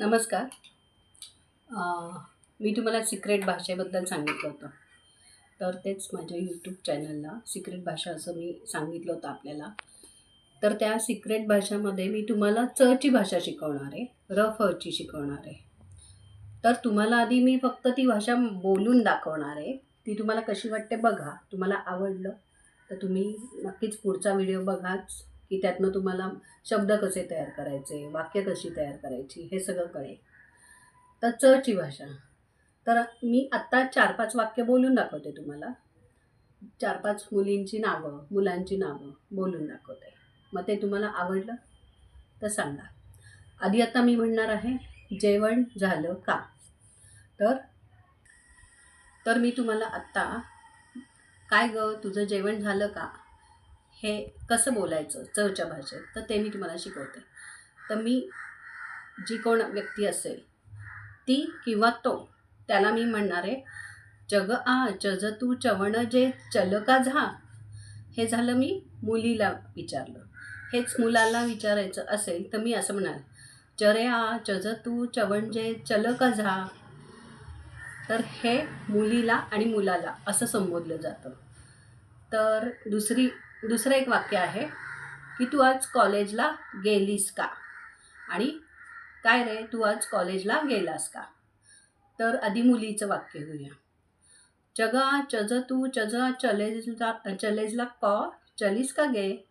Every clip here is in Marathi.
नमस्कार. मी तुम्हाला सिक्रेट भाषेबद्दल सांगितलं होतं. तर तेच माझ्या यूट्यूब चॅनलला सिक्रेट भाषा असं मी सांगितलं होतं आपल्याला. तर त्या सिक्रेट भाषामध्ये मी तुम्हाला चची भाषा शिकवणार आहे र फ ची शिकवणार आहे. तर तुम्हाला आधी मी फक्त ती भाषा बोलून दाखवणार आहे. ती तुम्हाला कशी वाटते बघा. तुम्हाला आवडलं तर तुम्ही नक्कीच पुढचा व्हिडिओ बघाच. की त्यातनं तुम्हाला शब्द कसे तयार करायचे वाक्य कशी तयार करायची हे सगळं कळेल. तर चची भाषा. तर मी आत्ता चार पाच वाक्य बोलून दाखवते तुम्हाला. चार पाच मुलींची नावं मुलांची नावं बोलून दाखवते. मग ते तुम्हाला आवडलं तर सांगा. आधी आता मी म्हणणार आहे जेवण झालं का? तर तर मी तुम्हाला आत्ता काय गं तुझं जेवण झालं का? हे कसं बोलायचं चवच्या भाषेत तर ते मी तुम्हाला शिकवते. तर मी जी कोण व्यक्ती असेल ती किंवा तो त्याला मी म्हणणार आहे जग आ जज तू चवण जे चल का झा. हे झालं मी मुलीला विचारलं. हेच मुलाला विचारायचं असेल तर मी असं म्हणणार चरे आ जज तू चवण जे चल का झा. तर हे मुलीला आणि मुलाला असं संबोधलं जातं. तर दुसरी दुसरं एक वाक्य आहे की तू आज कॉलेजला गेलीस का? आणि काय रे तू आज कॉलेजला गेलास का? तर आधी मुलीचं वाक्य घेऊया जगा चज तू चजा चलेजला चलेजला कॉ चलीस का गे?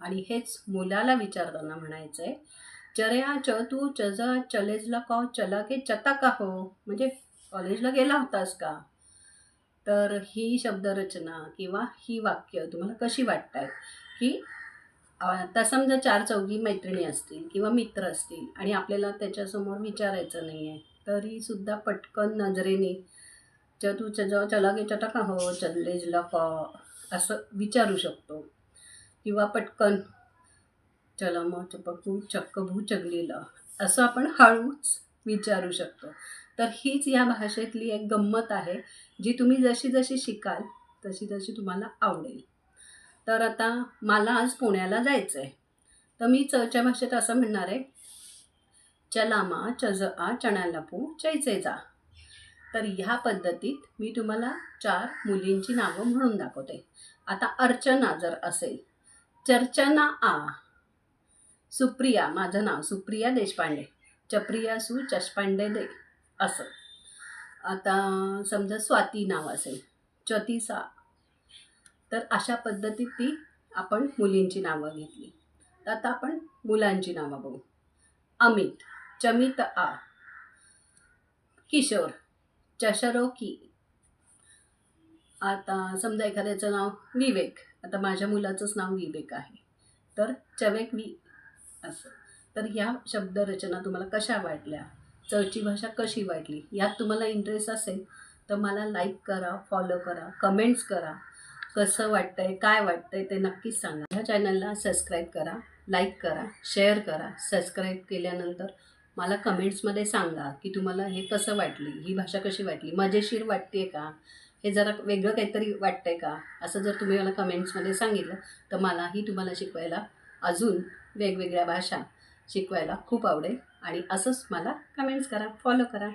आणि हेच मुलाला विचारताना म्हणायचं आहे चर्या च तू चजा चलेजला कॉ चला के चता का हो? म्हणजे कॉलेजला गेला होतास का? तर ही शब्दरचना किंवा ही वाक्य तुम्हाला कशी वाटत आहेत की आता समजा चार चौघी मैत्रिणी असतील किंवा मित्र असतील आणि आपल्याला त्याच्यासमोर विचारायचं नाही आहे तरीसुद्धा पटकन नजरेने च तू च चला गे चटा हो चल्लेजला का असं विचारू शकतो. किंवा पटकन चला मग चपकू चक्क भू चगलीला असं आपण हळूच विचारू शकतो. तर हीच या भाषेतली एक गंमत आहे जी तुम्ही जशी जशी शिकाल तशी तशी तुम्हाला आवडेल. तर आता मला आज पुण्याला जायचं आहे तर मी चच्या भाषेत असं म्हणणार आहे चलामा चज आ चण्याला चैचे जा. तर ह्या पद्धतीत मी तुम्हाला चार मुलींची नावं म्हणून दाखवते. आता अर्चना जर असेल चर्चना आ सुप्रिया माझं नाव सुप्रिया देशपांडे. चप्रिया सु चशपांडे दे. असं. आता समजा स्वाती नाव असेल चतीसा. तर अशा पद्धतीत ती आपण मुलींची नावं घेतली. तर आता आपण मुलांची नावं बघू. अमित चमित आ. किशोर चशरोकी आता समजा एखाद्याचं नाव विवेक आता माझ्या मुलाचंच नाव विवेक आहे. तर चवेक वी असं. तर ह्या शब्दरचना तुम्हाला कशा वाटल्या? चळची भाषा कशी वाटली यात तुम्हाला इंटरेस्ट असेल तर मला लाईक करा फॉलो करा कमेंट्स करा. कसं वाटतंय काय वाटतंय ते नक्कीच सांगा. ह्या चॅनलला सबस्क्राईब करा लाईक करा शेअर करा. सबस्क्राईब केल्यानंतर मला कमेंट्समध्ये सांगा की तुम्हाला हे कसं वाटली ही भाषा कशी वाटली? मजेशीर वाटते का? हे जरा वेगळं काहीतरी वाटतंय का? असं जर तुम्ही मला कमेंट्समध्ये सांगितलं तर मलाही तुम्हाला शिकवायला अजून वेगवेगळ्या भाषा शिकवायला खूप आवडेल. आणि असंच मला कमेंट्स करा फॉलो करा.